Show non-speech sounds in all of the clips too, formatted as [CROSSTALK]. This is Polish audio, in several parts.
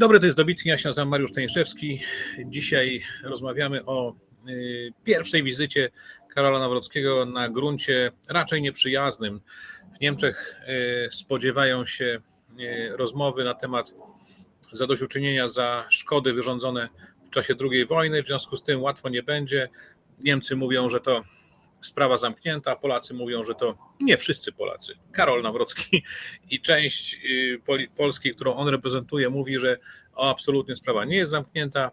Dobry, to jest Dobitnia, ja nazywam Mariusz Staniszewski. Dzisiaj rozmawiamy o y, pierwszej wizycie Karola Nawrockiego na gruncie raczej nieprzyjaznym. W Niemczech y, spodziewają się y, rozmowy na temat zadośćuczynienia za szkody wyrządzone w czasie II wojny, w związku z tym łatwo nie będzie. Niemcy mówią, że to sprawa zamknięta. Polacy mówią, że to nie wszyscy Polacy. Karol Nawrocki i część y, Polski, którą on reprezentuje, mówi, że o, absolutnie sprawa nie jest zamknięta.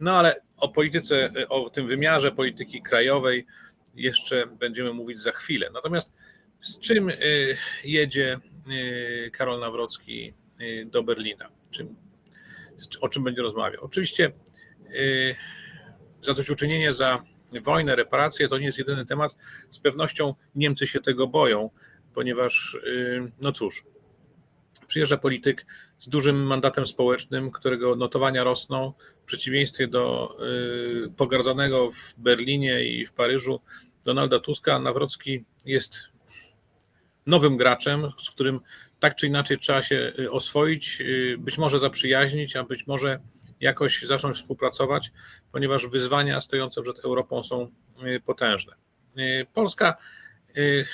No ale o polityce, y, o tym wymiarze polityki krajowej jeszcze będziemy mówić za chwilę. Natomiast z czym y, jedzie Karol Nawrocki do Berlina? Czym, o czym będzie rozmawiał? Oczywiście zadośćuczynienie za wojnę, reparacje to nie jest jedyny temat. Z pewnością Niemcy się tego boją, ponieważ, y, no cóż, przyjeżdża polityk z dużym mandatem społecznym, którego notowania rosną, w przeciwieństwie do y, pogardzanego w Berlinie i w Paryżu Donalda Tuska. Nawrocki jest nowym graczem, z którym tak czy inaczej trzeba się y, oswoić, być może zaprzyjaźnić, a być może jakoś zacząć współpracować, ponieważ wyzwania stojące przed Europą są y, potężne. Y, Polska y,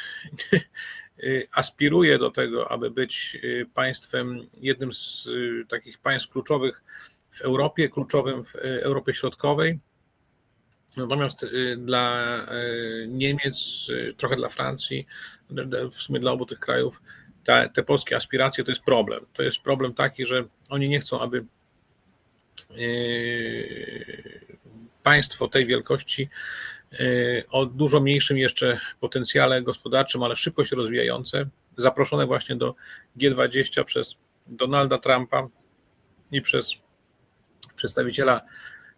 [LAUGHS] aspiruje do tego, aby być państwem, jednym z takich państw kluczowych w Europie, kluczowym w Europie Środkowej. Natomiast dla Niemiec, trochę dla Francji, w sumie dla obu tych krajów, te, te polskie aspiracje to jest problem. To jest problem taki, że oni nie chcą, aby państwo tej wielkości yy, o dużo mniejszym jeszcze potencjale gospodarczym, ale szybko się rozwijające, zaproszone właśnie do G20 przez Donalda Trumpa i przez przedstawiciela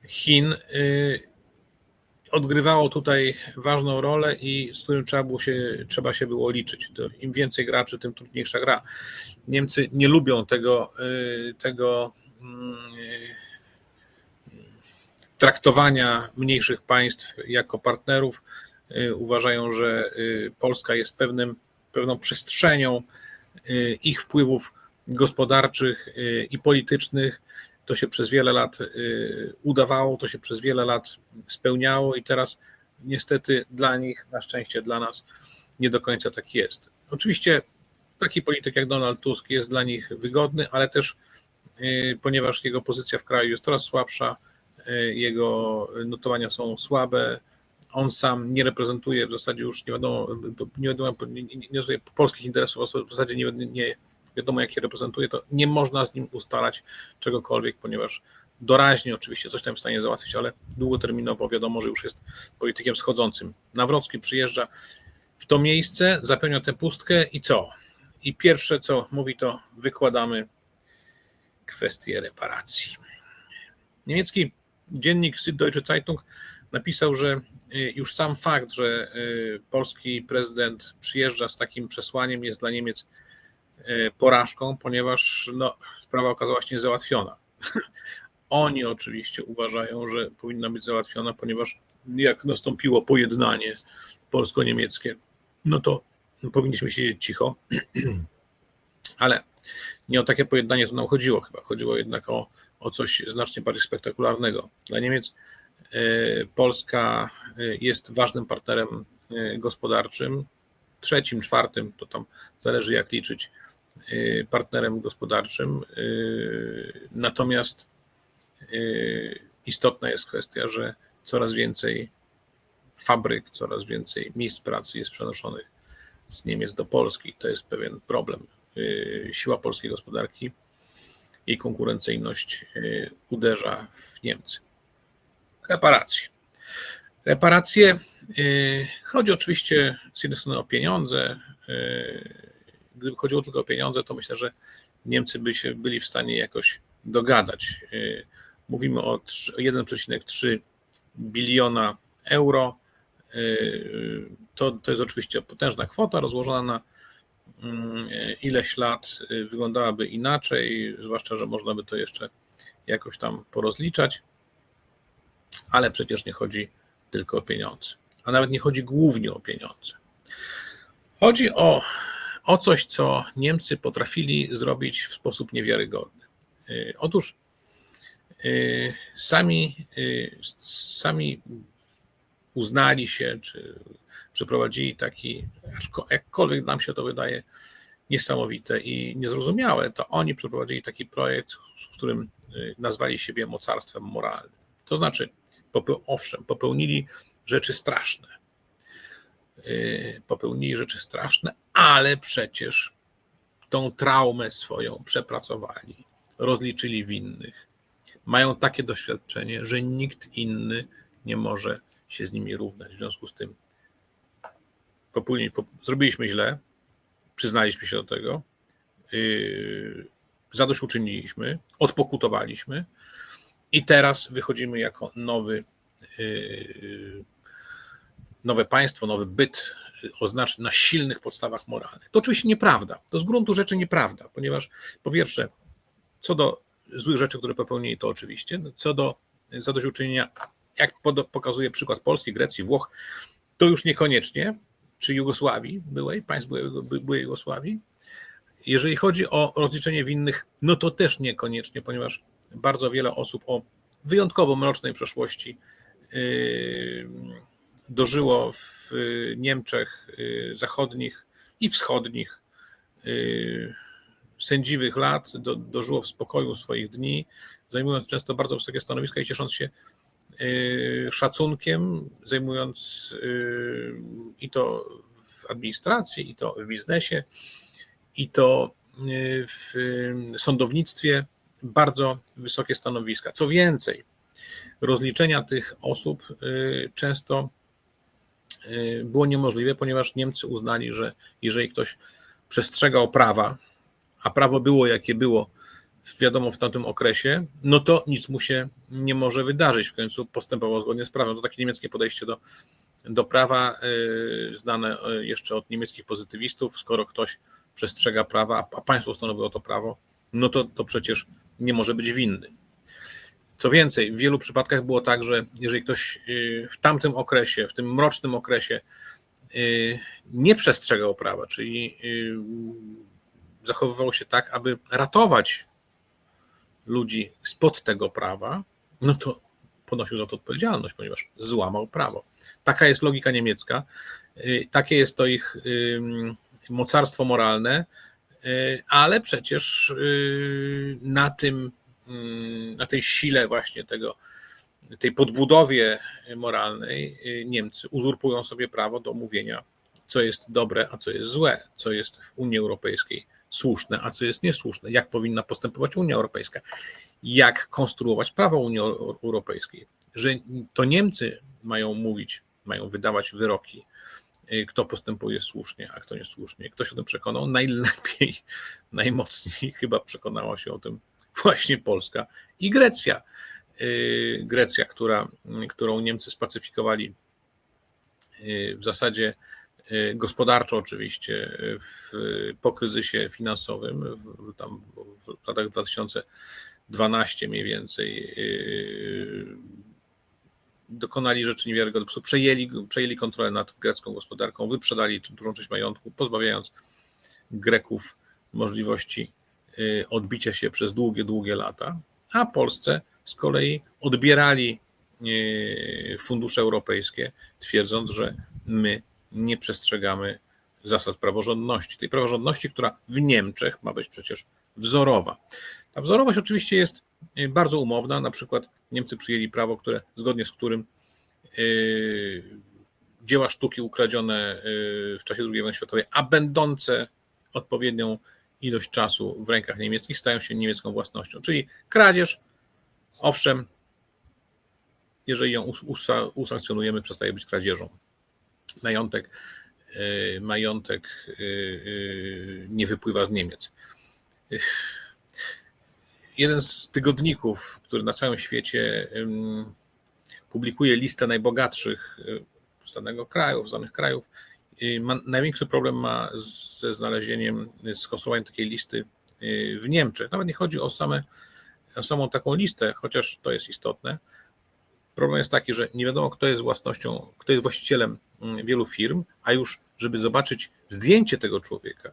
Chin, yy, odgrywało tutaj ważną rolę i z którym trzeba, było się, trzeba się było liczyć. To Im więcej graczy, tym trudniejsza gra. Niemcy nie lubią tego, tego mm, traktowania mniejszych państw jako partnerów. Y, uważają, że y, Polska jest pewnym, pewną przestrzenią y, ich wpływów gospodarczych i politycznych. To się przez wiele lat udawało, to się przez wiele lat spełniało i teraz niestety dla nich, na szczęście dla nas, nie do końca tak jest. Oczywiście taki polityk jak Donald Tusk jest dla nich wygodny, ale też ponieważ jego pozycja w kraju jest coraz słabsza, jego notowania są słabe. On sam nie reprezentuje w zasadzie już nie wiadomo, nie wiadomo, nie, nie, nie polskich interesów, w zasadzie nie, nie wiadomo, jakie reprezentuje, to nie można z nim ustalać czegokolwiek, ponieważ doraźnie oczywiście coś tam w stanie załatwić, ale długoterminowo wiadomo, że już jest politykiem schodzącym. Nawrocki przyjeżdża w to miejsce, zapełnia tę pustkę i co? I pierwsze, co mówi, to wykładamy kwestię reparacji. Niemiecki dziennik Süddeutsche Zeitung napisał, że y, już sam fakt, że y, polski prezydent przyjeżdża z takim przesłaniem jest dla Niemiec y, porażką, ponieważ no, sprawa okazała się niezałatwiona. [LAUGHS] Oni oczywiście uważają, że powinna być załatwiona, ponieważ jak nastąpiło pojednanie polsko-niemieckie, no to powinniśmy siedzieć cicho. [CLEARS THROAT] Ale nie o takie pojednanie to nam chodziło chyba. Chodziło jednak o o coś znacznie bardziej spektakularnego. Dla Niemiec e, Polska e, jest ważnym partnerem e, gospodarczym, trzecim, czwartym, to tam zależy jak liczyć, partnerem gospodarczym. Natomiast istotna jest kwestia, że coraz więcej fabryk, coraz więcej miejsc pracy jest przenoszonych z Niemiec do Polski. To jest pewien problem. Siła polskiej gospodarki jej konkurencyjność y, uderza w Niemcy. Reparacje. Reparacje. Y, chodzi oczywiście z jednej strony o pieniądze. Y, gdyby chodziło tylko o pieniądze, to myślę, że Niemcy by się byli w stanie jakoś dogadać. Mówimy o 1,3 biliona euro. To, to jest oczywiście potężna kwota rozłożona na ileś lat y, wyglądałaby inaczej, zwłaszcza, że można by to jeszcze jakoś tam porozliczać, ale przecież nie chodzi tylko o pieniądze, a nawet nie chodzi głównie o pieniądze. Chodzi o, o coś, co Niemcy potrafili zrobić w sposób niewiarygodny. Y, otóż y, sami, sami uznali się, czy przeprowadzili taki, jakkolwiek nam się to wydaje niesamowite i niezrozumiałe, to oni przeprowadzili taki projekt, w którym nazwali siebie mocarstwem moralnym. To znaczy, owszem, popełnili rzeczy straszne. Popełnili rzeczy straszne, ale przecież tą traumę swoją przepracowali, rozliczyli winnych. Mają takie doświadczenie, że nikt inny nie może się z nimi równać. W związku z tym zrobiliśmy źle, przyznaliśmy się do tego, yy, zadośćuczyniliśmy, odpokutowaliśmy i teraz wychodzimy jako nowy, yy, nowe państwo, nowy byt oznacz na silnych podstawach moralnych. To oczywiście nieprawda. To z gruntu rzeczy nieprawda, ponieważ po pierwsze, co do złych rzeczy, które popełnili, to oczywiście, co do zadośćuczynienia, jak pokazuje przykład Polski, Grecji, Włoch, to już niekoniecznie, czy Jugosławii byłej, państw byłej, Jugosławii. Jeżeli chodzi o rozliczenie winnych, no to też niekoniecznie, ponieważ bardzo wiele osób o wyjątkowo mrocznej przeszłości yy, dożyło w Niemczech y, zachodnich i wschodnich sędziwych lat, do, dożyło w spokoju swoich dni, zajmując często bardzo wysokie stanowiska i ciesząc się szacunkiem, zajmując i to w administracji, i to w biznesie, i to w sądownictwie bardzo wysokie stanowiska. Co więcej, rozliczenia tych osób często Y, było niemożliwe, ponieważ Niemcy uznali, że jeżeli ktoś przestrzegał prawa, a prawo było jakie było, wiadomo, w tamtym okresie, no to nic mu się nie może wydarzyć. W końcu postępował zgodnie z prawem. To takie niemieckie podejście do, do prawa, yy, znane y, jeszcze od niemieckich pozytywistów. Skoro ktoś przestrzega prawa, a państwo stanowiło to prawo, no to, to przecież nie może być winny. Co więcej, w wielu przypadkach było tak, że jeżeli ktoś y, w tamtym okresie, w tym mrocznym okresie y, nie przestrzegał prawa, czyli y, zachowywał się tak, aby ratować ludzi spod tego prawa, no to ponosił za to odpowiedzialność, ponieważ złamał prawo. Taka jest logika niemiecka, takie jest to ich mocarstwo moralne, ale przecież na tym na tej sile właśnie tego, tej podbudowie moralnej y, Niemcy uzurpują sobie prawo do mówienia, co jest dobre, a co jest złe, co jest w Unii Europejskiej słuszne, a co jest niesłuszne, jak powinna postępować Unia Europejska, jak konstruować prawo Unii Europejskiej. Że to Niemcy mają mówić, mają wydawać wyroki, y, kto postępuje słusznie, a kto niesłusznie. Kto się o tym przekonał? Najlepiej, [LAUGHS] najmocniej chyba przekonała się o tym właśnie Polska i Grecja. Y, Grecja, która, którą Niemcy spacyfikowali y, w zasadzie gospodarczo oczywiście w, po kryzysie finansowym, w, tam w latach 2012 mniej więcej dokonali rzeczy niewiarygodnych, po przejęli, przejęli kontrolę nad grecką gospodarką, wyprzedali dużą część majątku, pozbawiając Greków możliwości Y, odbicia się przez długie, długie lata, a Polsce z kolei odbierali y, fundusze europejskie, twierdząc, że my nie przestrzegamy zasad praworządności. Tej praworządności, która w Niemczech ma być przecież wzorowa. Ta wzorowość oczywiście jest y, bardzo umowna. Na przykład Niemcy przyjęli prawo, które, zgodnie z którym dzieła sztuki ukradzione w czasie II wojny światowej, a będące odpowiednią ilość czasu w rękach niemieckich stają się niemiecką własnością. Czyli kradzież, owszem, jeżeli ją usankcjonujemy, przestaje być kradzieżą. Majątek, e, majątek e, e, nie wypływa z Niemiec. Jeden z tygodników, który na całym świecie publikuje listę najbogatszych z danego kraju, z danych krajów, ma, największy problem ma ze znalezieniem, skonstruowaniem takiej listy y, w Niemczech. Nawet nie chodzi o, same, o samą taką listę, chociaż to jest istotne. Problem jest taki, że nie wiadomo, kto jest własnością, kto jest właścicielem mm, wielu firm, a już, żeby zobaczyć zdjęcie tego człowieka,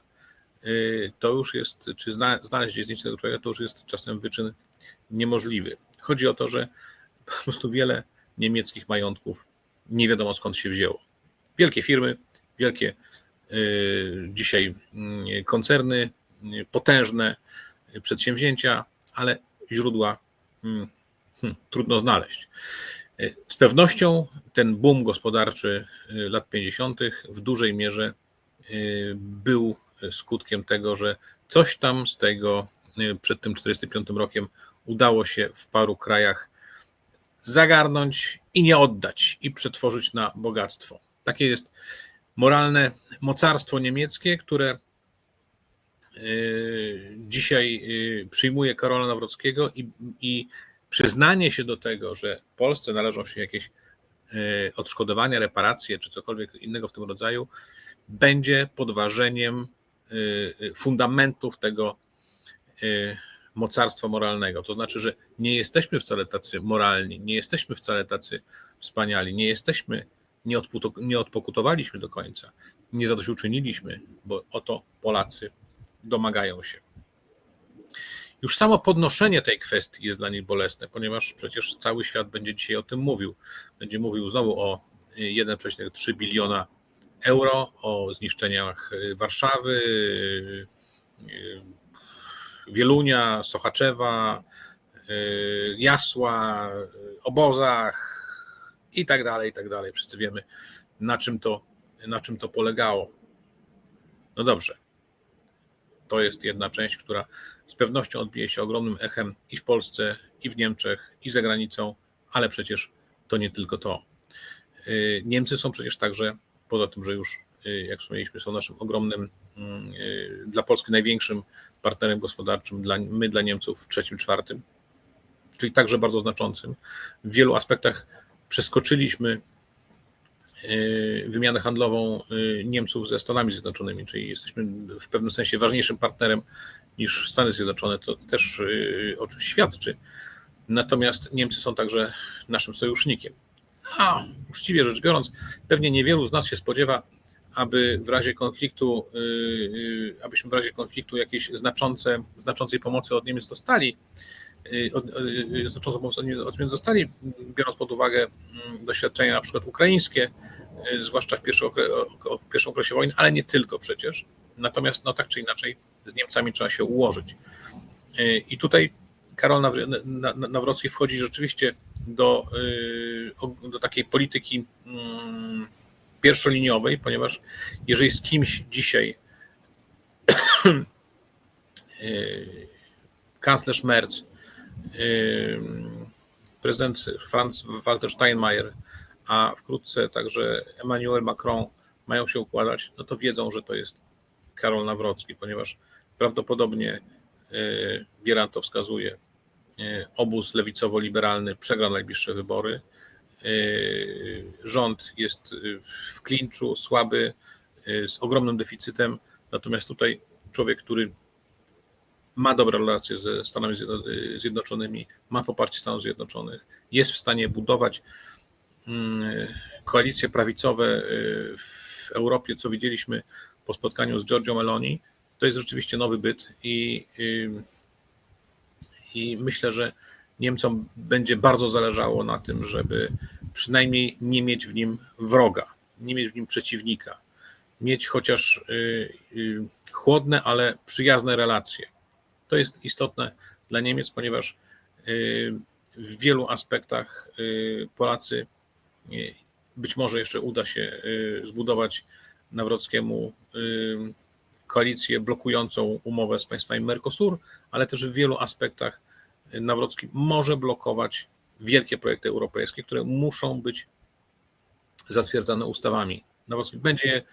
y, to już jest, czy znaleźć zdjęcie tego człowieka, to już jest czasem wyczyn niemożliwy. Chodzi o to, że po prostu wiele niemieckich majątków nie wiadomo skąd się wzięło. Wielkie firmy, wielkie y, dzisiaj y, koncerny, y, potężne przedsięwzięcia, ale źródła hmm, trudno znaleźć. Z pewnością ten boom gospodarczy lat 50. w dużej mierze był skutkiem tego, że coś tam z tego przed tym 45 rokiem udało się w paru krajach zagarnąć i nie oddać i przetworzyć na bogactwo. Takie jest moralne mocarstwo niemieckie, które dzisiaj przyjmuje Karola Nawrockiego i, i przyznanie się do tego, że Polsce należą się jakieś y, odszkodowania, reparacje czy cokolwiek innego w tym rodzaju, będzie podważeniem fundamentów tego mocarstwa moralnego. To znaczy, że nie jesteśmy wcale tacy moralni, nie jesteśmy wcale tacy wspaniali, nie jesteśmy, nie, nie odpokutowaliśmy do końca, nie zadośćuczyniliśmy, bo oto Polacy domagają się. Już samo podnoszenie tej kwestii jest dla nich bolesne, ponieważ przecież cały świat będzie dzisiaj o tym mówił. Będzie mówił znowu o 1,3 biliona euro, o zniszczeniach Warszawy, Wielunia, Sochaczewa, y, Jasła, y, obozach i tak dalej, i tak dalej. Wszyscy wiemy, na czym to, na czym to polegało. No dobrze. To jest jedna część, która z pewnością odbije się ogromnym echem i w Polsce, i w Niemczech, i za granicą, ale przecież to nie tylko to. Y, Niemcy są przecież także, poza tym, że już, jak wspomnieliśmy, są naszym ogromnym, mm, dla Polski największym partnerem gospodarczym, dla, my dla Niemców trzecim, czwartym, czyli także bardzo znaczącym. W wielu aspektach przeskoczyliśmy wymianę handlową e, Niemców ze Stanami Zjednoczonymi, czyli jesteśmy w pewnym sensie ważniejszym partnerem niż Stany Zjednoczone, co też e, o czym świadczy. Natomiast Niemcy są także naszym sojusznikiem. A uczciwie rzecz biorąc, pewnie niewielu z nas się spodziewa, aby w razie konfliktu, y, y, abyśmy w razie konfliktu jakiejś znaczące, znaczącej pomocy od Niemiec dostali, y, znaczącą pomoc od Niemiec dostali, biorąc pod uwagę mm, doświadczenia na przykład ukraińskie, zwłaszcza w pierwszym, w pierwszym okresie wojny, ale nie tylko przecież. Natomiast no tak czy inaczej z Niemcami trzeba się ułożyć. I tutaj Karol Nawrocki wchodzi rzeczywiście do, do takiej polityki mm, pierwszoliniowej, ponieważ jeżeli z kimś dzisiaj e, kanclerz Merz, e, prezydent Franz Walter Steinmeier, a wkrótce także Emmanuel Macron mają się układać, no to wiedzą, że to jest Karol Nawrocki, ponieważ prawdopodobnie e, wiele to wskazuje, obóz lewicowo-liberalny przegra najbliższe wybory, Y, rząd jest w klinczu, słaby, z ogromnym deficytem, natomiast tutaj człowiek, który ma dobre relacje ze Stanami Zjednoczonymi, ma poparcie Stanów Zjednoczonych, jest w stanie budować mm, koalicje prawicowe w Europie, co widzieliśmy po spotkaniu z Giorgio Meloni, to jest rzeczywiście nowy byt i, i myślę, że Niemcom będzie bardzo zależało na tym, żeby przynajmniej nie mieć w nim wroga, nie mieć w nim przeciwnika, mieć chociaż y, y, chłodne, ale przyjazne relacje. To jest istotne dla Niemiec, ponieważ y, w wielu aspektach Polacy być może jeszcze uda się zbudować Nawrockiemu koalicję blokującą umowę z państwami Mercosur, ale też w wielu aspektach Nawrocki może blokować wielkie projekty europejskie, które muszą być zatwierdzane ustawami. Nawrocki będzie y,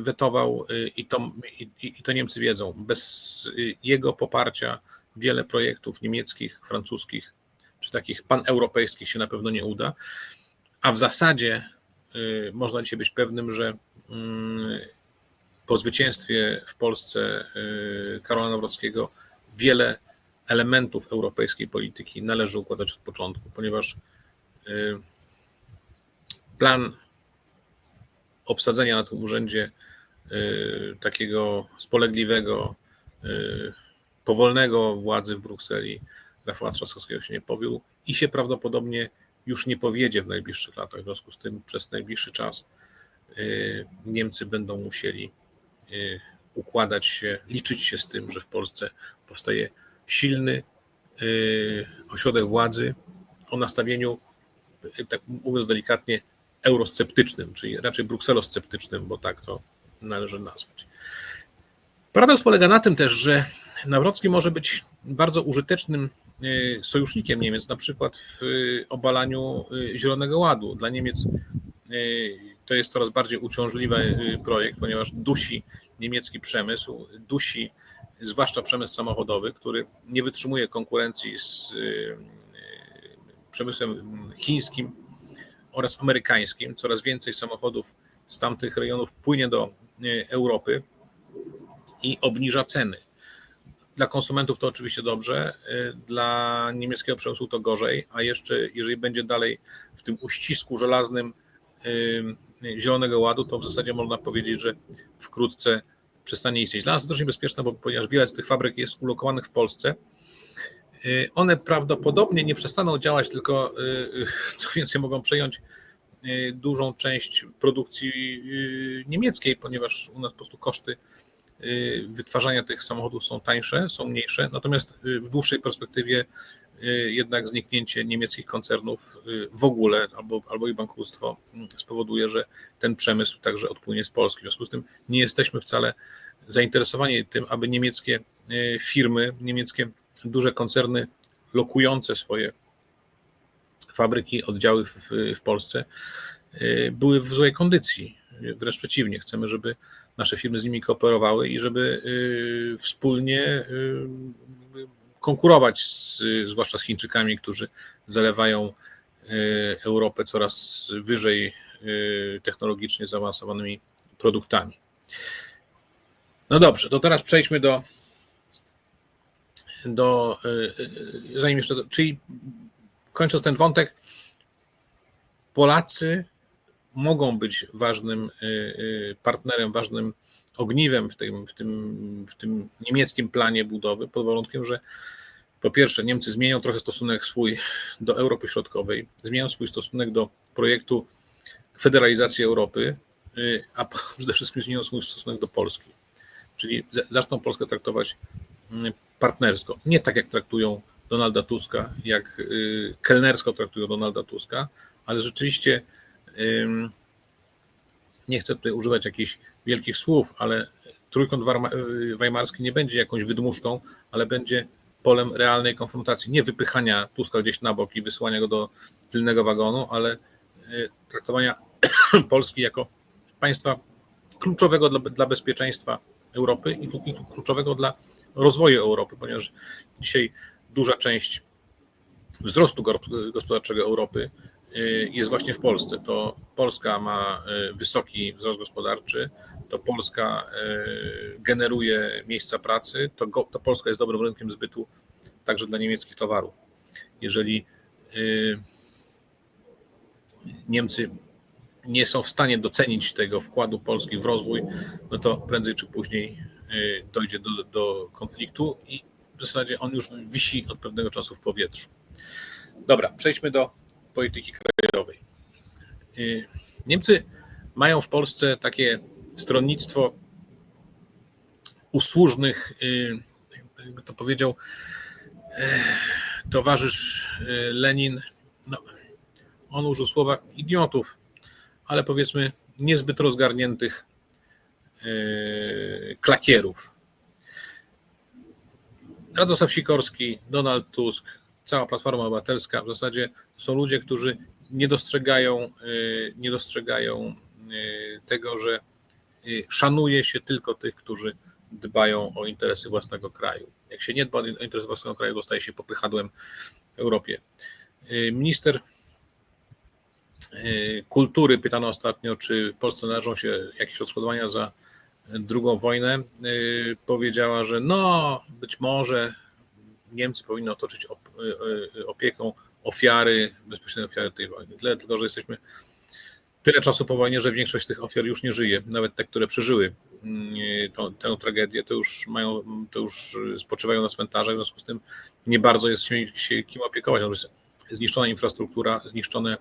wetował y, i to, i, i to Niemcy wiedzą. Bez y, jego poparcia wiele projektów niemieckich, francuskich czy takich paneuropejskich się na pewno nie uda. A w zasadzie można dzisiaj być pewnym, że mm, po zwycięstwie w Polsce Karola Nawrockiego wiele elementów europejskiej polityki należy układać od początku, ponieważ y, plan obsadzenia na tym urzędzie y, takiego spolegliwego, y, powolnego władzy w Brukseli Rafała Trzaskowskiego się nie powiódł i się prawdopodobnie już nie powiedzie w najbliższych latach. W związku z tym przez najbliższy czas y, Niemcy będą musieli układać się, liczyć się z tym, że w Polsce powstaje silny ośrodek władzy o nastawieniu, tak mówiąc delikatnie, eurosceptycznym, czyli raczej brukselosceptycznym, bo tak to należy nazwać. Paradoks polega na tym też, że Nawrocki może być bardzo użytecznym y, sojusznikiem Niemiec, na przykład w y, obalaniu y, Zielonego Ładu. Dla Niemiec to jest coraz bardziej uciążliwy projekt, ponieważ dusi niemiecki przemysł, dusi zwłaszcza przemysł samochodowy, który nie wytrzymuje konkurencji z przemysłem chińskim oraz amerykańskim. Coraz więcej samochodów z tamtych rejonów płynie do Europy i obniża ceny. Dla konsumentów to oczywiście dobrze, y, dla niemieckiego przemysłu to gorzej, a jeszcze jeżeli będzie dalej w tym uścisku żelaznym y, Zielonego Ładu, to w zasadzie można powiedzieć, że wkrótce przestanie istnieć. Dla nas to też niebezpieczne, bo ponieważ wiele z tych fabryk jest ulokowanych w Polsce, one prawdopodobnie nie przestaną działać, tylko co więcej mogą przejąć dużą część produkcji niemieckiej, ponieważ u nas po prostu koszty Y, wytwarzania tych samochodów są tańsze, są mniejsze, natomiast y, w dłuższej perspektywie y, jednak zniknięcie niemieckich koncernów w ogóle albo, albo i bankructwo mm, spowoduje, że ten przemysł także odpłynie z Polski. W związku z tym nie jesteśmy wcale zainteresowani tym, aby niemieckie firmy, niemieckie duże koncerny lokujące swoje fabryki, oddziały w, w Polsce były w złej kondycji. Wręcz przeciwnie, chcemy, żeby nasze firmy z nimi kooperowały i żeby y, wspólnie y, konkurować, z, zwłaszcza z Chińczykami, którzy zalewają y, Europę coraz wyżej technologicznie zaawansowanymi produktami. No dobrze, to teraz przejdźmy do, do zanim jeszcze, czyli kończąc ten wątek, Polacy mogą być ważnym y, y, partnerem, ważnym ogniwem w tym, w tym, w tym niemieckim planie budowy, pod warunkiem, że po pierwsze Niemcy zmienią trochę stosunek swój do Europy Środkowej, zmienią swój stosunek do projektu federalizacji Europy, y, a [LAUGHS] przede wszystkim zmienią swój stosunek do Polski. Czyli zaczną Polskę traktować partnersko. Nie tak jak traktują Donalda Tuska, jak kelnersko traktują Donalda Tuska, ale rzeczywiście nie chcę tutaj używać jakichś wielkich słów, ale trójkąt weimarski nie będzie jakąś wydmuszką, ale będzie polem realnej konfrontacji, nie wypychania Tuska gdzieś na bok i wysyłania go do tylnego wagonu, ale e, traktowania [COUGHS] Polski jako państwa kluczowego dla, dla bezpieczeństwa Europy i kluczowego dla rozwoju Europy, ponieważ dzisiaj duża część wzrostu gospodarczego Europy Y, jest właśnie w Polsce. To Polska ma y, wysoki wzrost gospodarczy, to Polska y, generuje miejsca pracy, to, go, to Polska jest dobrym rynkiem zbytu także dla niemieckich towarów. Jeżeli Niemcy nie są w stanie docenić tego wkładu Polski w rozwój, no to prędzej czy później dojdzie do, do konfliktu i w zasadzie on już wisi od pewnego czasu w powietrzu. Dobra, przejdźmy do polityki krajowej. Y, Niemcy mają w Polsce takie stronnictwo usłużnych, y, jakby to powiedział towarzysz y, Lenin, no, on użył słowa idiotów, ale powiedzmy niezbyt rozgarniętych klakierów. Radosław Sikorski, Donald Tusk, cała Platforma Obywatelska w zasadzie są ludzie, którzy nie dostrzegają, y, nie dostrzegają y, tego, że szanuje się tylko tych, którzy dbają o interesy własnego kraju. Jak się nie dba o interesy własnego kraju, dostaje się popychadłem w Europie. Minister kultury pytano ostatnio, czy Polsce należą się jakieś odszkodowania za drugą wojnę. Powiedziała, że no, być może Niemcy powinny otoczyć opieką ofiary, bezpośrednie ofiary tej wojny. Tyle tylko, że jesteśmy tyle czasu po wojnie, że większość tych ofiar już nie żyje, nawet te, które przeżyły tę tragedię, to już mają, to już spoczywają na cmentarzach, w związku z tym nie bardzo jest się, się kim opiekować. Zniszczona infrastruktura, zniszczone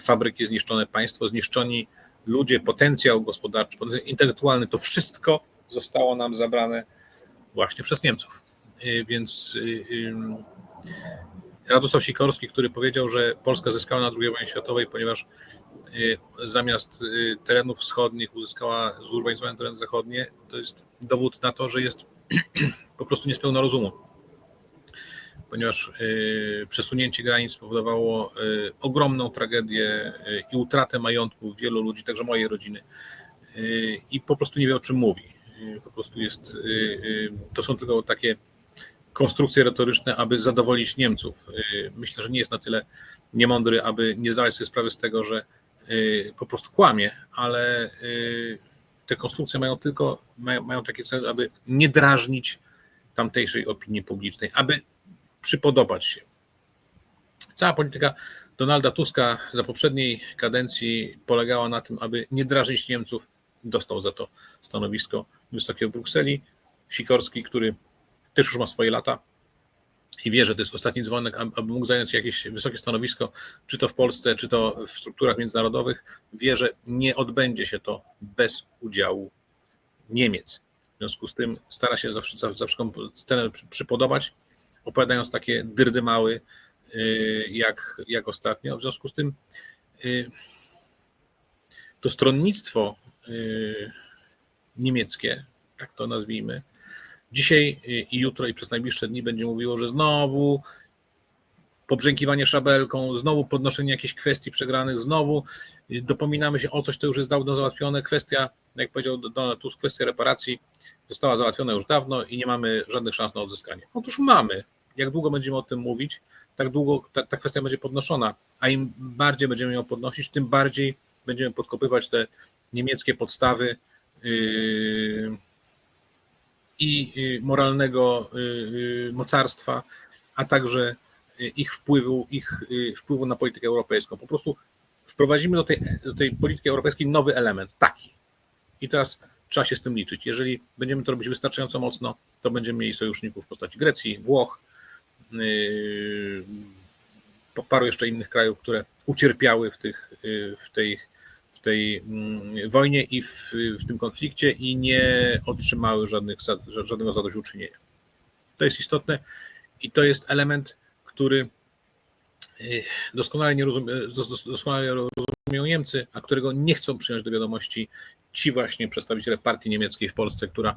fabryki, zniszczone państwo, zniszczoni ludzie, potencjał gospodarczy, potencjał intelektualny, to wszystko zostało nam zabrane właśnie przez Niemców. Y, więc y, y, Radosław Sikorski, który powiedział, że Polska zyskała na II wojnie światowej, ponieważ zamiast terenów wschodnich uzyskała zurbanizowane tereny zachodnie, to jest dowód na to, że jest [CLEARS THROAT] po prostu niespełna rozumu. Ponieważ przesunięcie granic spowodowało ogromną tragedię i utratę majątku wielu ludzi, także mojej rodziny. I po prostu nie wie o czym mówi. Po prostu jest, to są tylko takie konstrukcje retoryczne, aby zadowolić Niemców. Y, myślę, że nie jest na tyle niemądry, aby nie zdawać sobie sprawy z tego, że y, po prostu kłamie, ale y, te konstrukcje mają tylko, mają, mają taki cel, aby nie drażnić tamtejszej opinii publicznej, aby przypodobać się. Cała polityka Donalda Tuska za poprzedniej kadencji polegała na tym, aby nie drażnić Niemców. Dostał za to stanowisko wysokiego Brukseli. Sikorski, który też już ma swoje lata i wie, że to jest ostatni dzwonek, aby mógł zająć jakieś wysokie stanowisko, czy to w Polsce, czy to w strukturach międzynarodowych, wie, że nie odbędzie się to bez udziału Niemiec. W związku z tym stara się zawsze, zawsze scenę przypodobać, opowiadając takie dyrdymały, y, jak, jak ostatnio. W związku z tym y, to stronnictwo y, niemieckie, tak to nazwijmy, Dzisiaj i jutro i przez najbliższe dni będzie mówiło, że znowu pobrzękiwanie szabelką, znowu podnoszenie jakichś kwestii przegranych, znowu dopominamy się o coś, co już jest dawno załatwione. Kwestia, jak powiedział Donald Tusk, kwestia reparacji została załatwiona już dawno i nie mamy żadnych szans na odzyskanie. Otóż mamy. Jak długo będziemy o tym mówić, tak długo ta, ta kwestia będzie podnoszona, a im bardziej będziemy ją podnosić, tym bardziej będziemy podkopywać te niemieckie podstawy. Yy, i y, moralnego y, y, mocarstwa, a także ich wpływu, ich wpływu na politykę europejską. Po prostu wprowadzimy do tej, do tej polityki europejskiej nowy element, taki. I teraz trzeba się z tym liczyć. Jeżeli będziemy to robić wystarczająco mocno, to będziemy mieli sojuszników w postaci Grecji, Włoch, paru jeszcze innych krajów, które ucierpiały w, tych, w tej w tej mm, wojnie i w, w tym konflikcie i nie otrzymały żadnych, żadnego zadośćuczynienia. To jest istotne i to jest element, który doskonale, nie doskonale rozumieją Niemcy, a którego nie chcą przyjąć do wiadomości ci właśnie przedstawiciele partii niemieckiej w Polsce, która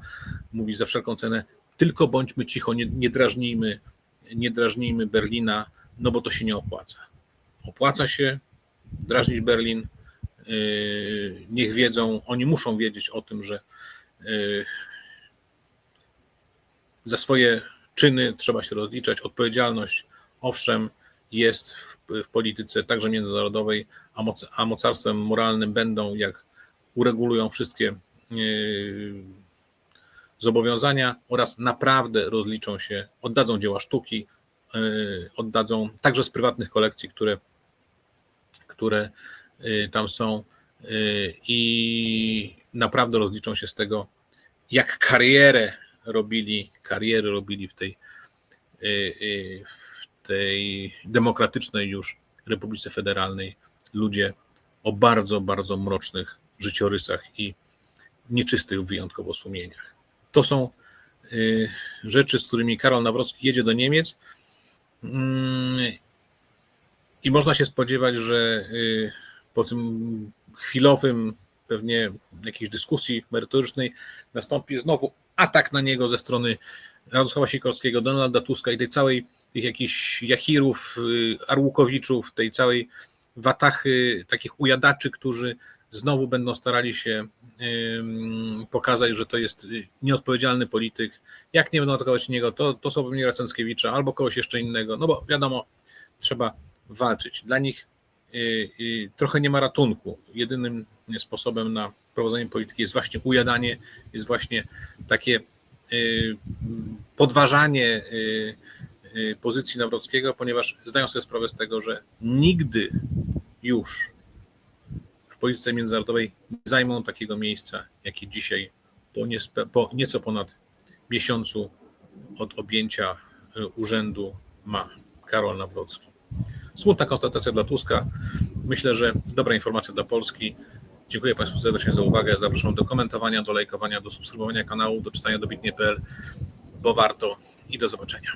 mówi za wszelką cenę tylko bądźmy cicho, nie, nie drażnijmy, nie drażnijmy Berlina, no bo to się nie opłaca. Opłaca się drażnić Berlin, Yy, niech wiedzą, oni muszą wiedzieć o tym, że yy, za swoje czyny trzeba się rozliczać. Odpowiedzialność, owszem, jest w, w polityce także międzynarodowej, a, moc, a mocarstwem moralnym będą, jak uregulują wszystkie yy, zobowiązania oraz naprawdę rozliczą się, oddadzą dzieła sztuki, oddadzą także z prywatnych kolekcji, które, które Y, tam są i naprawdę rozliczą się z tego, jak karierę robili, karierę robili w tej, w tej demokratycznej już Republice Federalnej ludzie o bardzo, bardzo mrocznych życiorysach i nieczystych wyjątkowo sumieniach. To są rzeczy, z którymi Karol Nawrocki jedzie do Niemiec mm, i można się spodziewać, że po tym chwilowym pewnie jakiejś dyskusji merytorycznej nastąpi znowu atak na niego ze strony Radosława Sikorskiego, Donalda Tuska i tej całej tych jakichś Jachirów, y, Arłukowiczów, tej całej watachy takich ujadaczy, którzy znowu będą starali się pokazać, że to jest nieodpowiedzialny polityk. Jak nie będą atakować niego, to, to są pewnie Racenckiewicza albo kogoś jeszcze innego, no bo wiadomo, trzeba walczyć. Dla nich trochę nie ma ratunku. Jedynym sposobem na prowadzenie polityki jest właśnie ujadanie, jest właśnie takie y, podważanie y, y, pozycji Nawrockiego, ponieważ zdają sobie sprawę z tego, że nigdy już w polityce międzynarodowej nie zajmą takiego miejsca, jakie dzisiaj po, niespe, po nieco ponad miesiącu od objęcia y, urzędu ma Karol Nawrocki. Smutna konstatacja dla Tuska. Myślę, że dobra informacja dla Polski. Dziękuję Państwu serdecznie za uwagę. Zapraszam do komentowania, do lajkowania, do subskrybowania kanału, do czytania dobitnie.pl, bo warto i do zobaczenia.